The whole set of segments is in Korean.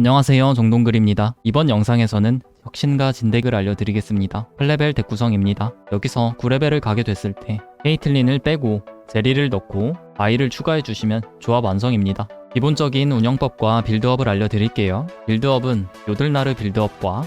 안녕하세요. 정동글입니다. 이번 영상에서는 혁신과 진덱을 알려드리겠습니다. 8레벨 덱 구성입니다. 여기서 9레벨을 가게 됐을 때 케이틀린을 빼고 제리를 넣고 아이를 추가해 주시면 조합 완성입니다. 기본적인 운영법과 빌드업을 알려드릴게요. 빌드업은 요들나르 빌드업과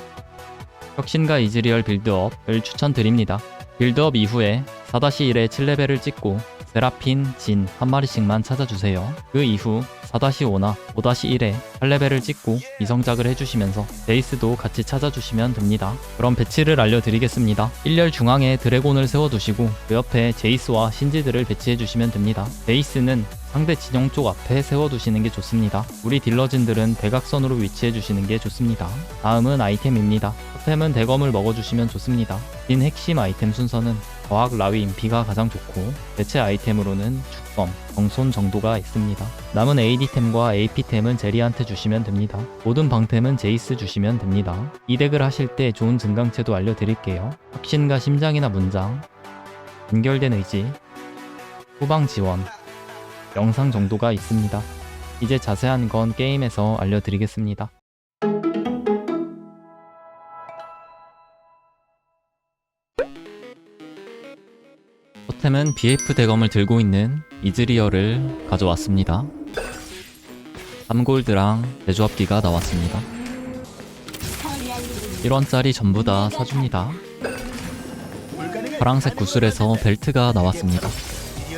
혁신과 이즈리얼 빌드업을 추천드립니다. 빌드업 이후에 4-1에 7레벨을 찍고 세라핀, 진 한 마리씩만 찾아주세요. 그 이후 4-5나 5-1에 8레벨을 찍고 이성작을 해주시면서 베이스도 같이 찾아주시면 됩니다. 그럼 배치를 알려드리겠습니다. 1열 중앙에 드래곤을 세워두시고 그 옆에 제이스와 신지들을 배치해주시면 됩니다. 베이스는 상대 진영 쪽 앞에 세워두시는 게 좋습니다. 우리 딜러진들은 대각선으로 위치해주시는 게 좋습니다. 다음은 아이템입니다. 토템은 대검을 먹어주시면 좋습니다. 긴 핵심 아이템 순서는 과학 라위 인피가 가장 좋고 대체 아이템으로는 축검, 정손 정도가 있습니다. 남은 AD템과 AP템은 제리한테 주시면 됩니다. 모든 방템은 제이스 주시면 됩니다. 이 덱을 하실 때 좋은 증강체도 알려드릴게요. 혁신과 심장이나 문장, 연결된 의지, 후방 지원, 영상 정도가 있습니다. 이제 자세한 건 게임에서 알려드리겠습니다. 토템은 BF 대검을 들고 있는 이즈리어를 가져왔습니다. 3골드랑 대조합기가 나왔습니다. 1원짜리 전부 다 사줍니다. 파랑색 구슬에서 벨트가 나왔습니다.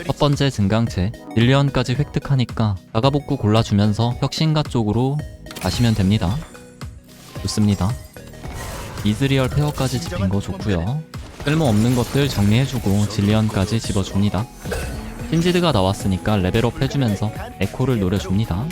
첫 번째 증강체 딜리언까지 획득하니까 나가복구 골라주면서 혁신가 쪽으로 가시면 됩니다. 좋습니다. 이즈리얼 페어까지 집힌 거 좋고요. 쓸모없는 것들 정리해주고 질리언까지 집어줍니다. 신지드가 나왔으니까 레벨업 해주면서 에코를 노려줍니다.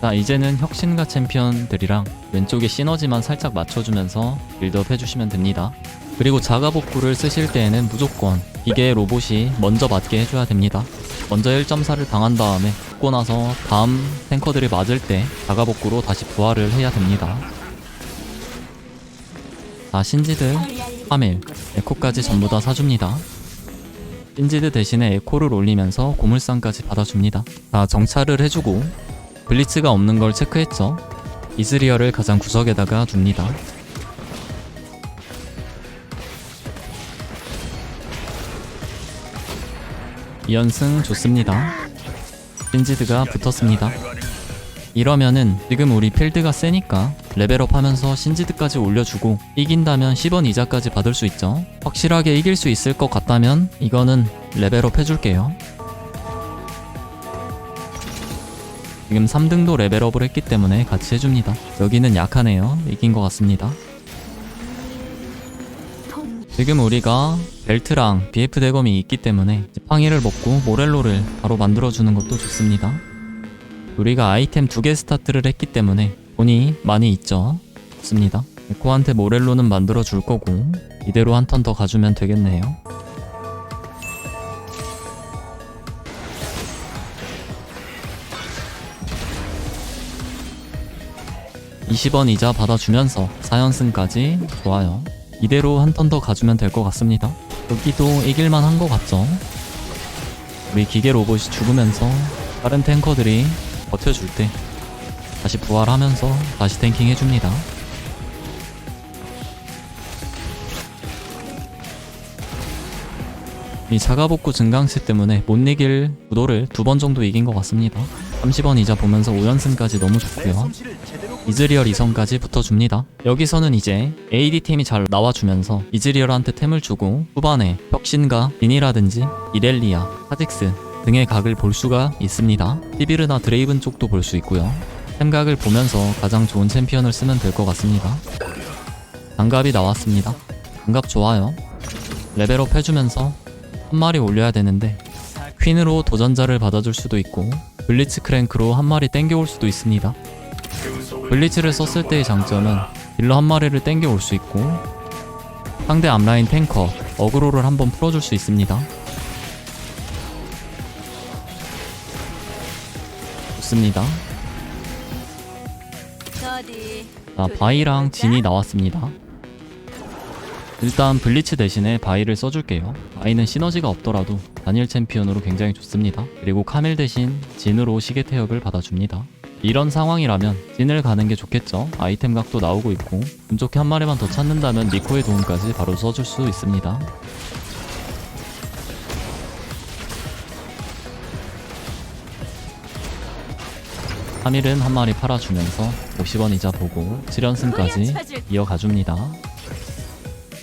자 이제는 혁신가 챔피언들이랑 왼쪽에 시너지만 살짝 맞춰주면서 빌드업 해주시면 됩니다. 그리고 자가 복구를 쓰실 때에는 무조건 기계 로봇이 먼저 맞게 해줘야 됩니다. 먼저 1.4를 당한 다음에 죽고 나서 다음 탱커들이 맞을 때 자가 복구로 다시 부활을 해야 됩니다. 자 신지드, 파밀, 에코까지 전부 다 사줍니다. 신지드 대신에 에코를 올리면서 고물상까지 받아줍니다. 자 정찰을 해주고 블리츠가 없는 걸 체크했죠. 이즈리얼을 가장 구석에다가 둡니다. 이연승 좋습니다. 신지드가 붙었습니다. 이러면은 지금 우리 필드가 세니까 레벨업 하면서 신지드까지 올려주고 이긴다면 10원 이자까지 받을 수 있죠. 확실하게 이길 수 있을 것 같다면 이거는 레벨업 해줄게요. 지금 3등도 레벨업을 했기 때문에 같이 해줍니다. 여기는 약하네요. 이긴 것 같습니다. 지금 우리가 벨트랑 BF 대검이 있기 때문에 지팡이를 먹고 모렐로를 바로 만들어주는 것도 좋습니다. 우리가 아이템 두 개 스타트를 했기 때문에 돈이 많이 있죠. 좋습니다. 에코한테 모렐로는 만들어 줄 거고 이대로 한 턴 더 가주면 되겠네요. (20원) 이자 받아주면서 4연승까지 좋아요 이대로 한 턴 더 가주면 될 것 같습니다. 여기도 이길만 한 것 같죠? 우리 기계 로봇이 죽으면서 다른 탱커들이 버텨줄 때 다시 부활하면서 다시 탱킹 해줍니다. 이 자가복구 증강치 때문에 못 이길 구도를 두 번 정도 이긴 것 같습니다. 30원 이자 보면서 5연승까지 너무 좋고요. 이즈리얼 2성까지 붙어줍니다. 여기서는 이제 AD템이 잘 나와주면서 이즈리얼한테 템을 주고 후반에 혁신가, 딘이라든지 이렐리아, 하직스 등의 각을 볼 수가 있습니다. 티비르나 드레이븐 쪽도 볼 수 있고요. 템각을 보면서 가장 좋은 챔피언을 쓰면 될 것 같습니다. 장갑이 나왔습니다. 장갑 좋아요. 레벨업 해주면서 한 마리 올려야 되는데 퀸으로 도전자를 받아줄 수도 있고 블리츠 크랭크로 한 마리 땡겨올 수도 있습니다. 블리츠를 썼을 때의 장점은 딜러 한 마리를 땡겨 올 수 있고 상대 앞라인 탱커 어그로를 한번 풀어줄 수 있습니다. 좋습니다. 자, 바이랑 진이 나왔습니다. 일단 블리츠 대신에 바이를 써줄게요. 바이는 시너지가 없더라도 단일 챔피언으로 굉장히 좋습니다. 그리고 카밀 대신 진으로 시계 태엽을 받아줍니다. 이런 상황이라면 진을 가는 게 좋겠죠. 아이템 각도 나오고 있고 운 좋게 한 마리만 더 찾는다면 니코의 도움까지 바로 써줄 수 있습니다. 카밀은 한 마리 팔아주면서 50원 이자 보고 7연승까지 이어가줍니다.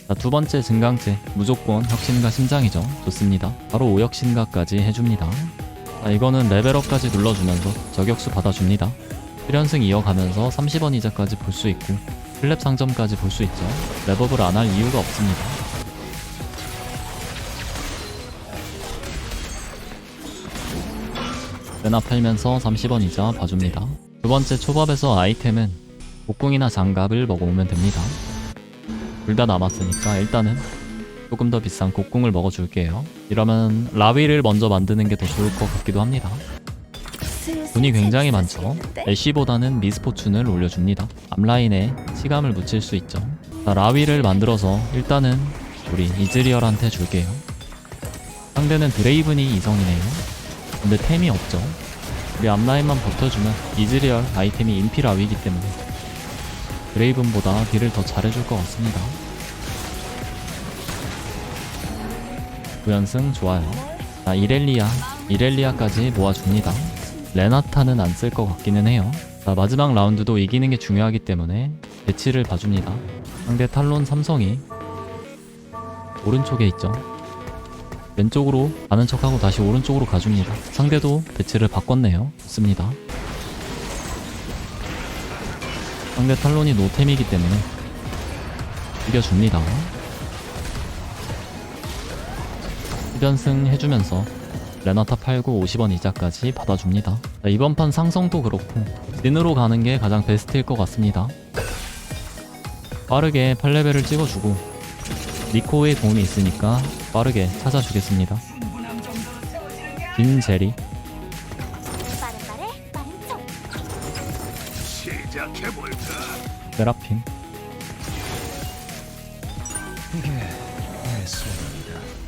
자, 두 번째 증강체 무조건 혁신가 심장이죠. 좋습니다. 바로 5혁신가까지 해줍니다. 자, 이거는 레벨업까지 눌러주면서 저격수 받아줍니다. 7연승 이어가면서 30원 이자까지 볼 수 있고 플랩 상점까지 볼 수 있죠. 랩업을 안 할 이유가 없습니다. 레나 팔면서 30원 이자 봐줍니다. 두 번째 초밥에서 아이템은 복궁이나 장갑을 먹어오면 됩니다. 둘 다 남았으니까 일단은 조금 더 비싼 곡궁을 먹어줄게요. 이러면 라위를 먼저 만드는 게 더 좋을 것 같기도 합니다. 돈이 굉장히 많죠. 애쉬보다는 미스포춘을 올려줍니다. 앞라인에 치감을 묻힐 수 있죠. 자, 라위를 만들어서 일단은 우리 이즈리얼한테 줄게요. 상대는 드레이븐이 이성이네요. 근데 템이 없죠. 우리 앞라인만 버텨주면 이즈리얼 아이템이 인피 라위이기 때문에 드레이븐보다 딜을 더 잘해줄 것 같습니다. 9연승 좋아요. 자, 이렐리아, 이렐리아까지 모아줍니다. 레나타는 안 쓸 것 같기는 해요. 자, 마지막 라운드도 이기는 게 중요하기 때문에 배치를 봐줍니다. 상대 탈론 삼성이 오른쪽에 있죠. 왼쪽으로 가는 척하고 다시 오른쪽으로 가줍니다. 상대도 배치를 바꿨네요. 좋습니다. 상대 탈론이 노템이기 때문에 이겨줍니다. 1연승 해주면서 레나타 팔고 50원 이자까지 받아줍니다. 자, 이번 판 상성도 그렇고 진으로 가는 게 가장 베스트일 것 같습니다. 빠르게 8레벨을 찍어주고 니코의 도움이 있으니까 빠르게 찾아주겠습니다. 진 제리 빠른빠래 빠른쪽 시작해볼까? 세라핀.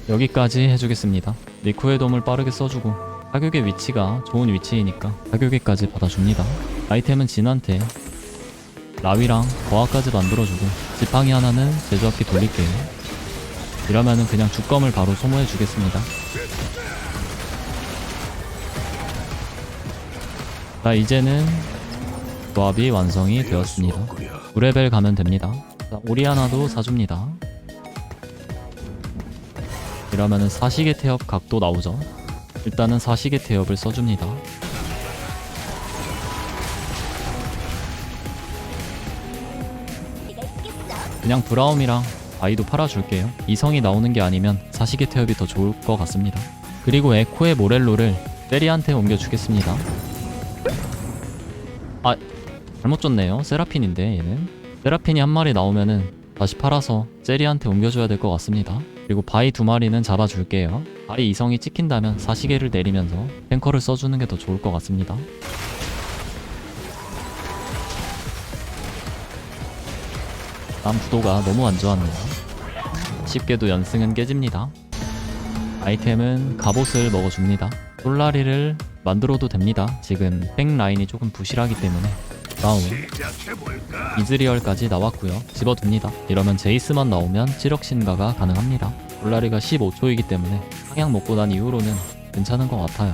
여기까지 해주겠습니다. 니코의 도움을 빠르게 써주고 가격의 위치가 좋은 위치이니까 가격에까지 받아줍니다. 아이템은 진한테 라위랑 거화까지 만들어주고 지팡이 하나는 제조학기 돌릴게요. 이러면은 그냥 주검을 바로 소모해 주겠습니다. 자 이제는 조합이 완성이 되었습니다. 9레벨 가면 됩니다. 자, 오리아나도 사줍니다. 이러면은 사시계 태엽 각도 나오죠. 일단은 사시계 태엽을 써줍니다. 그냥 브라움이랑 아이도 팔아줄게요. 이성이 나오는 게 아니면 사시계 태엽이 더 좋을 것 같습니다. 그리고 에코의 모렐로를 세리한테 옮겨주겠습니다. 아 잘못 줬네요. 세라핀인데 얘는 세라핀이 한 마리 나오면은 다시 팔아서 세리한테 옮겨줘야 될 것 같습니다. 그리고 바위 두 마리는 잡아줄게요. 바위 이성이 찍힌다면 사시계를 내리면서 탱커를 써주는 게 더 좋을 것 같습니다. 다음 구도가 너무 안 좋았네요. 쉽게도 연승은 깨집니다. 아이템은 갑옷을 먹어줍니다. 솔라리를 만들어도 됩니다. 지금 백 라인이 조금 부실하기 때문에 다음 시작해볼까? 이즈리얼까지 나왔고요. 집어둡니다. 이러면 제이스만 나오면 7억 신가가 가능합니다. 솔라리가 15초이기 때문에 상향 먹고 난 이후로는 괜찮은 것 같아요.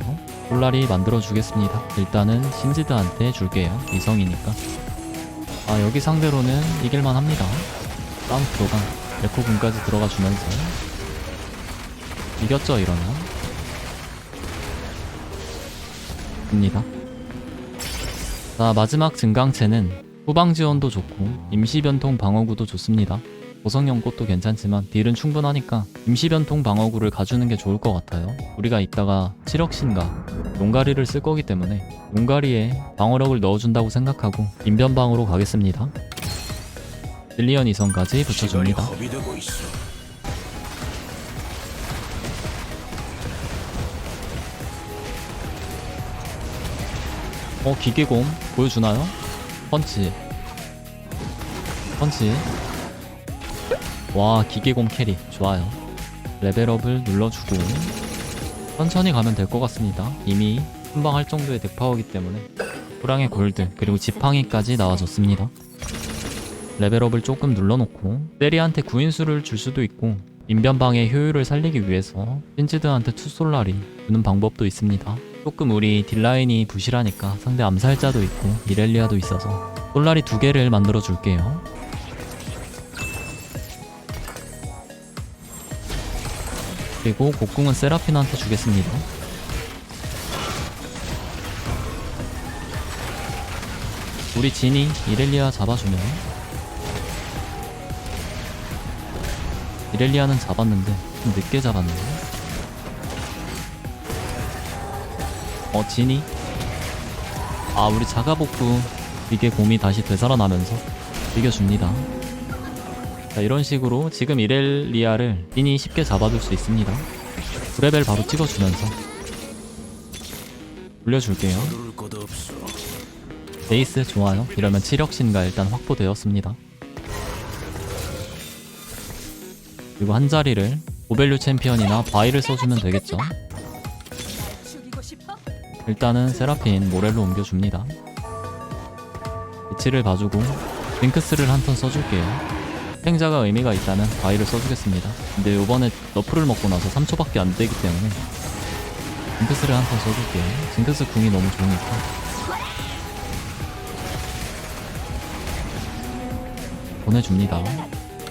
솔라리 만들어주겠습니다. 일단은 신지드한테 줄게요. 이성이니까. 아 여기 상대로는 이길만 합니다. 다음 들어가 에코 군까지 들어가 주면서 이겼죠 이러면 입니다. 자 마지막 증강체는 후방 지원도 좋고 임시 변통 방어구도 좋습니다. 고성형 꽃도 괜찮지만 딜은 충분하니까 임시 변통 방어구를 가주는 게 좋을 것 같아요. 우리가 이따가 7억신가 용가리를 쓸 거기 때문에 용가리에 방어력을 넣어준다고 생각하고 인변방으로 가겠습니다. 이성까지 시간이 붙여줍니다. 허비되고 있어. 어 기계공 보여주나요? 펀치 펀치 와 기계공 캐리 좋아요 레벨업을 눌러주고 천천히 가면 될 것 같습니다. 이미 한방 할 정도의 덱파워이기 때문에 호랑의 골드 그리고 지팡이까지 나와줬습니다. 레벨업을 조금 눌러놓고 세리한테 구인수를 줄 수도 있고 인변방의 효율을 살리기 위해서 신지드한테 투솔라리 주는 방법도 있습니다. 조금 우리 딜라인이 부실하니까 상대 암살자도 있고 이렐리아도 있어서 솔라리 두 개를 만들어 줄게요. 그리고 곡궁은 세라핀한테 주겠습니다. 우리 진이 이렐리아 잡아주면 이렐리아는 잡았는데 좀 늦게 잡았네. 어 진이 아 우리 자가복구 이게 곰이 다시 되살아나면서 이겨줍니다. 자 이런 식으로 지금 이렐리아를 진이 쉽게 잡아줄 수 있습니다. 9레벨 바로 찍어주면서 올려줄게요. 베이스 좋아요. 이러면 치력신가 일단 확보되었습니다. 그리고 한 자리를 오벨류 챔피언이나 바이를 써주면 되겠죠. 일단은 세라핀 모렐로 옮겨줍니다. 위치를 봐주고 링크스를 한 턴 써줄게요. 생자가 의미가 있다면 바이를 써주겠습니다. 근데 요번에 너프를 먹고 나서 3초밖에 안 되기 때문에 징크스를 한턴 써줄게요. 징크스 궁이 너무 좋으니까 보내줍니다.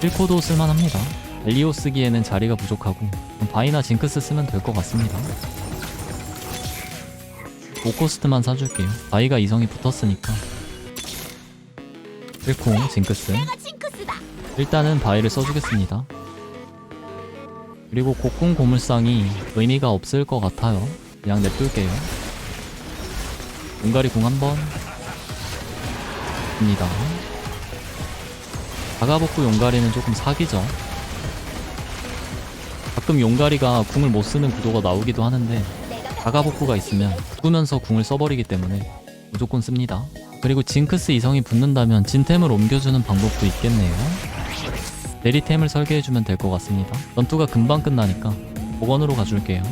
1코도 쓸만합니다. 엘리오 쓰기에는 자리가 부족하고 바이나 징크스 쓰면 될 것 같습니다. 5코스트만 사줄게요. 바이가 이성이 붙었으니까 1콩 징크스. 일단은 바위를 써주겠습니다. 그리고 곡궁 고물상이 의미가 없을 것 같아요. 그냥 냅둘게요. 용가리 궁 한번 입니다. 다가복구 용가리는 조금 사기죠. 가끔 용가리가 궁을 못 쓰는 구도가 나오기도 하는데 다가복구가 있으면 죽으면서 궁을 써버리기 때문에 무조건 씁니다. 그리고 징크스 이성이 붙는다면 진템을 옮겨주는 방법도 있겠네요. 내리템을 설계해주면 될 것 같습니다. 전투가 금방 끝나니까 복원으로 가줄게요.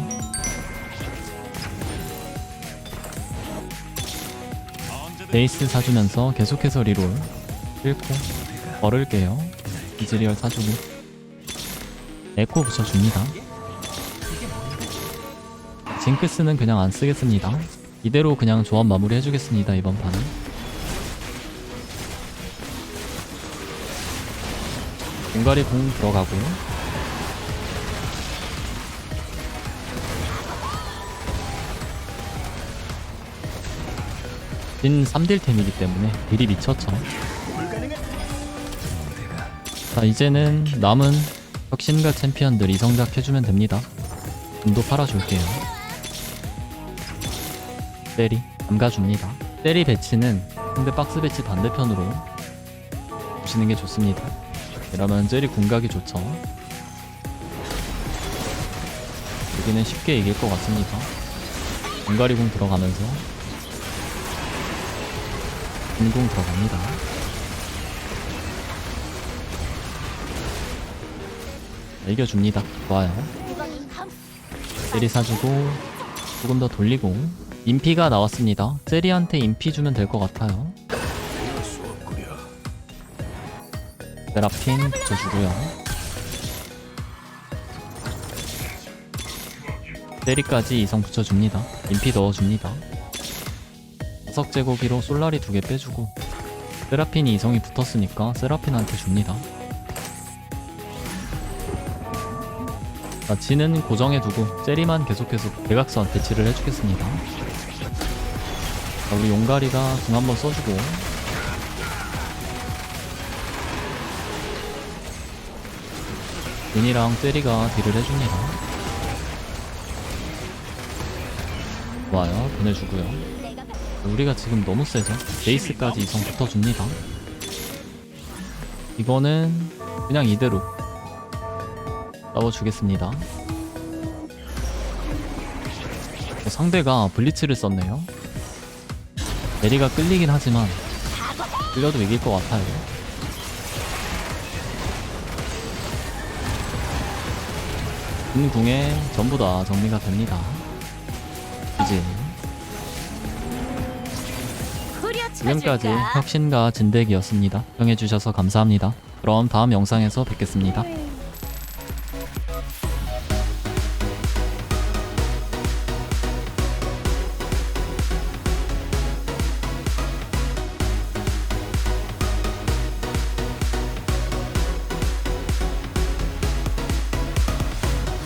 베이스 사주면서 계속해서 리롤 읽고 걸을게요. 이즈리얼 사주고 에코 붙여줍니다. 징크스는 그냥 안 쓰겠습니다. 이대로 그냥 조합 마무리 해주겠습니다. 이번 판은. 공가리 공 들어가고 진 3딜템이기 때문에 딜이 미쳤죠. 자 이제는 남은 혁신가 챔피언들 이성작 해주면 됩니다. 돈도 팔아줄게요. 세리 감가줍니다. 세리 배치는 상대 박스 배치 반대편으로 보시는 게 좋습니다. 이러면 젤리 궁각이 좋죠. 여기는 쉽게 이길 것 같습니다. 궁가리궁 들어가면서 궁궁 들어갑니다. 이겨줍니다. 좋아요. 세리 사주고 조금 더 돌리고 인피가 나왔습니다. 세리한테 인피 주면 될 것 같아요. 세라핀 붙여주고요. 세리까지 이성 붙여줍니다. 인피 넣어줍니다. 자석 제거기로 솔라리 두 개 빼주고 세라핀이 이성이 붙었으니까 세라핀한테 줍니다. 자, 지는 고정해두고 세리만 계속해서 대각선 배치를 해주겠습니다. 자, 우리 용가리가 궁 한번 써주고 윤이랑 세리가 딜을 해줍니다. 좋아요. 보내주고요. 우리가 지금 너무 세죠? 베이스까지 이성 붙어줍니다. 이거는 그냥 이대로 싸워주겠습니다. 어, 상대가 블리츠를 썼네요. 메리가 끌리긴 하지만 끌려도 이길 것 같아요. 군 궁에 전부 다 정리가 됩니다. 후려 지금까지? 혁신가 진덱이었습니다. 시청해주셔서 감사합니다. 그럼 다음 영상에서 뵙겠습니다.